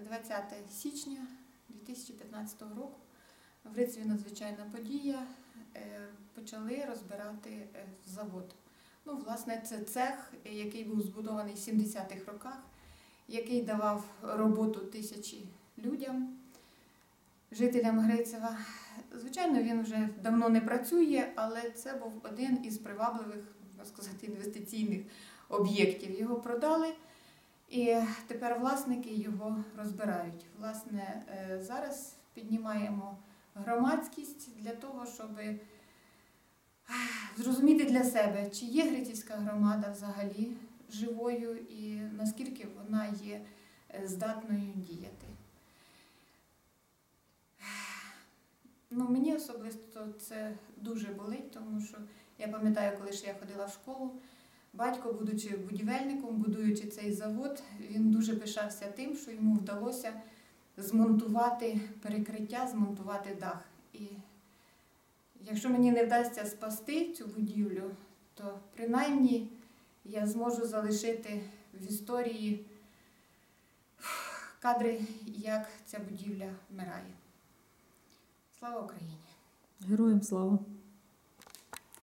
20 січня 2015 року. В Рицеві надзвичайна подія. Е, Почали розбирати е, завод. Ну, власне, це цех, який був збудований в 70-х роках, який давав роботу тисячі людям, жителям Грицева. Звичайно, він вже давно не працює, але це був один із привабливих, можна сказати, інвестиційних об'єктів. Його продали. І тепер власники його розбирають. Власне, е, зараз піднімаємо громадськість для того, щоб е, зрозуміти для себе, чи є Грицівська громада взагалі живою і наскільки вона є е, здатною діяти. Ну, мені особисто це дуже болить, тому що я пам'ятаю, коли ще я ходила в школу, Батько, будучи будівельником, будуючи цей завод, він дуже пишався тим, що йому вдалося змонтувати перекриття, змонтувати дах. І якщо мені не вдасться спасти цю будівлю, то принаймні я зможу залишити в історії кадри, як ця будівля вмирає. Слава Україні! Героям слава!